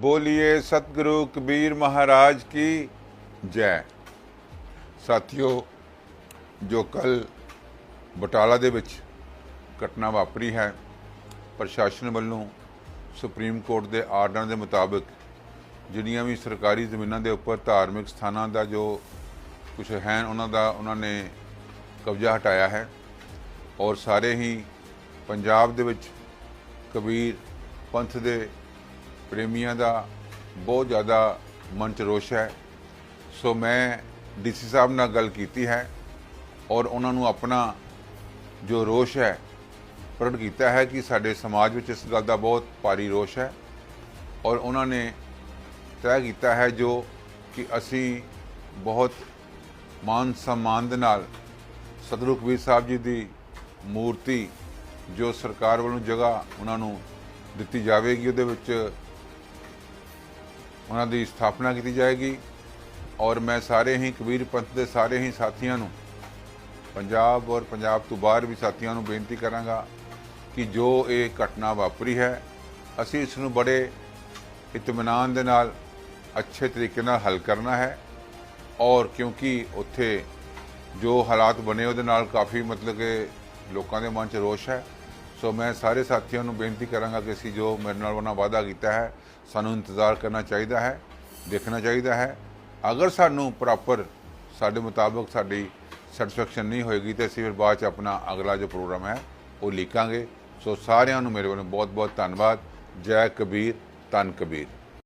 ਬੋਲੀਏ ਸਤਿਗੁਰੂ ਕਬੀਰ ਮਹਾਰਾਜ ਕੀ ਜੈ। ਸਾਥੀਓ, ਜੋ ਕੱਲ ਬਟਾਲਾ ਦੇ ਵਿੱਚ ਘਟਨਾ ਵਾਪਰੀ ਹੈ, ਪ੍ਰਸ਼ਾਸਨ ਵੱਲੋਂ ਸੁਪਰੀਮ ਕੋਰਟ ਦੇ ਆਰਡਰ ਦੇ ਮੁਤਾਬਕ ਜਿੰਨੀਆਂ ਵੀ ਸਰਕਾਰੀ ਜ਼ਮੀਨਾਂ ਦੇ ਉੱਪਰ ਧਾਰਮਿਕ ਸਥਾਨਾਂ ਦਾ ਜੋ ਕੁਝ ਹੈ, ਉਹਨਾਂ ਦਾ ਉਹਨਾਂ ਨੇ ਕਬਜ਼ਾ ਹਟਾਇਆ ਹੈ ਔਰ ਸਾਰੇ ਹੀ ਪੰਜਾਬ ਦੇ ਵਿੱਚ ਕਬੀਰ ਪੰਥ ਦੇ ਪ੍ਰੇਮੀਆਂ ਦਾ ਬਹੁਤ ਜ਼ਿਆਦਾ ਮਨ ਚ ਰੋਸ਼ ਹੈ। ਸੋ ਮੈਂ ਡੀਸੀ ਸਾਹਿਬ ਨਾਲ ਗੱਲ ਕੀਤੀ ਹੈ ਔਰ ਉਹਨਾਂ ਨੂੰ ਆਪਣਾ ਜੋ ਰੋਸ਼ ਹੈ, ਪ੍ਰਗਟ ਕੀਤਾ ਹੈ ਕਿ ਸਾਡੇ ਸਮਾਜ ਵਿੱਚ ਇਸ ਗੱਲ ਦਾ ਬਹੁਤ ਭਾਰੀ ਰੋਸ਼ ਹੈ ਔਰ ਉਹਨਾਂ ਨੇ ਤੈਅ ਕੀਤਾ ਹੈ ਜੋ ਕਿ ਅਸੀਂ ਬਹੁਤ ਮਾਨ ਸਨਮਾਨ ਦੇ ਨਾਲ ਸਤਿਗੁਰੂ ਕਬੀਰ ਸਾਹਿਬ ਜੀ ਦੀ ਮੂਰਤੀ ਜੋ ਸਰਕਾਰ ਵੱਲੋਂ ਜਗ੍ਹਾ ਉਹਨਾਂ ਨੂੰ ਦਿੱਤੀ ਜਾਵੇਗੀ, ਉਹਦੇ ਵਿੱਚ ਉਹਨਾਂ ਦੀ ਸਥਾਪਨਾ ਕੀਤੀ ਜਾਏਗੀ ਔਰ ਮੈਂ ਸਾਰੇ ਹੀ ਕਬੀਰ ਪੰਥ ਦੇ ਸਾਰੇ ਹੀ ਸਾਥੀਆਂ ਨੂੰ ਪੰਜਾਬ ਔਰ ਪੰਜਾਬ ਤੋਂ ਬਾਹਰ ਵੀ ਸਾਥੀਆਂ ਨੂੰ ਬੇਨਤੀ ਕਰਾਂਗਾ ਕਿ ਜੋ ਇਹ ਘਟਨਾ ਵਾਪਰੀ ਹੈ, ਅਸੀਂ ਇਸ ਨੂੰ ਬੜੇ ਇਤਮਾਨਾਨ ਦੇ ਨਾਲ, ਅੱਛੇ ਤਰੀਕੇ ਨਾਲ ਹੱਲ ਕਰਨਾ ਹੈ ਔਰ ਕਿਉਂਕਿ ਉੱਥੇ ਜੋ ਹਾਲਾਤ ਬਣੇ ਉਹਦੇ ਨਾਲ ਕਾਫੀ ਮਤਲਬ ਕਿ ਲੋਕਾਂ ਦੇ ਮਨ 'ਚ ਰੋਸ਼ ਹੈ। ਸੋ ਮੈਂ ਸਾਰੇ ਸਾਥੀਆਂ ਨੂੰ ਬੇਨਤੀ ਕਰਾਂਗਾ ਕਿ ਅਸੀਂ ਜੋ ਮੇਰੇ ਨਾਲ ਉਹਨਾਂ ਵਾਅਦਾ ਕੀਤਾ ਹੈ, ਸਾਨੂੰ ਇੰਤਜ਼ਾਰ ਕਰਨਾ ਚਾਹੀਦਾ ਹੈ, ਦੇਖਣਾ ਚਾਹੀਦਾ ਹੈ। ਅਗਰ ਸਾਨੂੰ ਪ੍ਰੋਪਰ ਸਾਡੇ ਮੁਤਾਬਕ ਸਾਡੀ ਸੈਟੀਸਫੈਕਸ਼ਨ ਨਹੀਂ ਹੋਏਗੀ ਤੇ ਅਸੀਂ ਫਿਰ ਬਾਅਦ ਚ ਆਪਣਾ ਅਗਲਾ ਜੋ ਪ੍ਰੋਗਰਾਮ ਹੈ, ਉਹ ਲਿਖਾਂਗੇ ਸੋ ਸਾਰਿਆਂ ਨੂੰ ਮੇਰੇ ਵੱਲੋਂ ਬਹੁਤ ਬਹੁਤ ਧੰਨਵਾਦ। ਜੈ ਕਬੀਰ, ਧੰਨ ਕਬੀਰ।